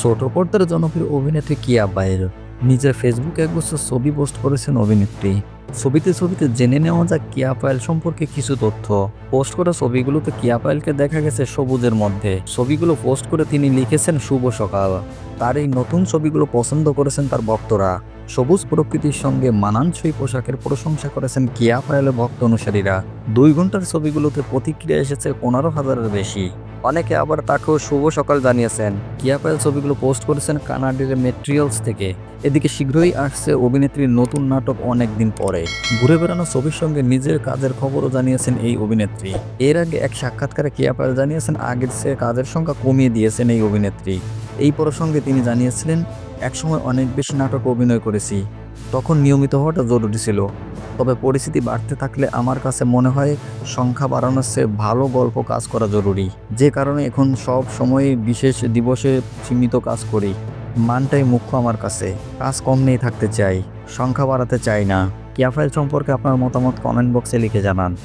ছোট পর্দার জনপ্রিয় অভিনেত্রী কিয়া বাইর। নিজের ফেসবুকে এক বছর ছবি পোস্ট করেছেন অভিনেত্রী। ছবিতে ছবিতে জেনে নেওয়া যাক কিয়া পায়েল সম্পর্কে কিছু তথ্য। পোস্ট করা ছবিগুলোতে কিয়া পায়েলকে দেখা গেছে সবুজের মধ্যে। ছবিগুলো পোস্ট করে তিনি লিখেছেন, শুভ সকাল। তার এই নতুন ছবিগুলো পছন্দ করেছেন তার ভক্তরা। সবুজ প্রকৃতির সঙ্গে মানানসই পোশাকের প্রশংসা করেছেন কিয়া পায়েলের ভক্ত অনুসারীরা। দুই ঘণ্টার ছবিগুলোতে প্রতিক্রিয়া এসেছে পনেরো হাজারের বেশি। অনেকে আবার তাকেও শুভ সকাল জানিয়েছেন। কিয়াপায়েল ছবিগুলো পোস্ট করেছেন কানাডের মেটেরিয়ালস থেকে। এদিকে শীঘ্রই আসছে অভিনেত্রীর নতুন নাটক অনেক দিন পরে। ঘুরে বেড়ানো ছবির সঙ্গে নিজের কাজের খবরও জানিয়েছেন এই অভিনেত্রী। এর আগে এক সাক্ষাৎকারে কিয়াপায়েল জানিয়েছেন আগের চেয়ে কাজের সংখ্যা কমিয়ে দিয়েছেন এই অভিনেত্রী। এই প্রসঙ্গে তিনি জানিয়েছিলেন, একসময় অনেক বেশি নাটক অভিনয় করেছি। তখন নিয়মিত হওয়াটা জরুরি ছিল। তবে পরিস্থিতি বাড়তে থাকলে আমার কাছে মনে হয় সংখ্যা বাড়ানোর চেয়ে ভালো গল্প কাজ করা জরুরি। যে কারণে এখন সব সময় বিশেষ দিবসে সীমিত কাজ করি। মানটাই মুখ্য আমার কাছে। কাজ কম নিয়ে থাকতে চাই, সংখ্যা বাড়াতে চাই না। কিয়াফাইল সম্পর্কে আপনার মতামত কমেন্ট বক্সে লিখে জানান।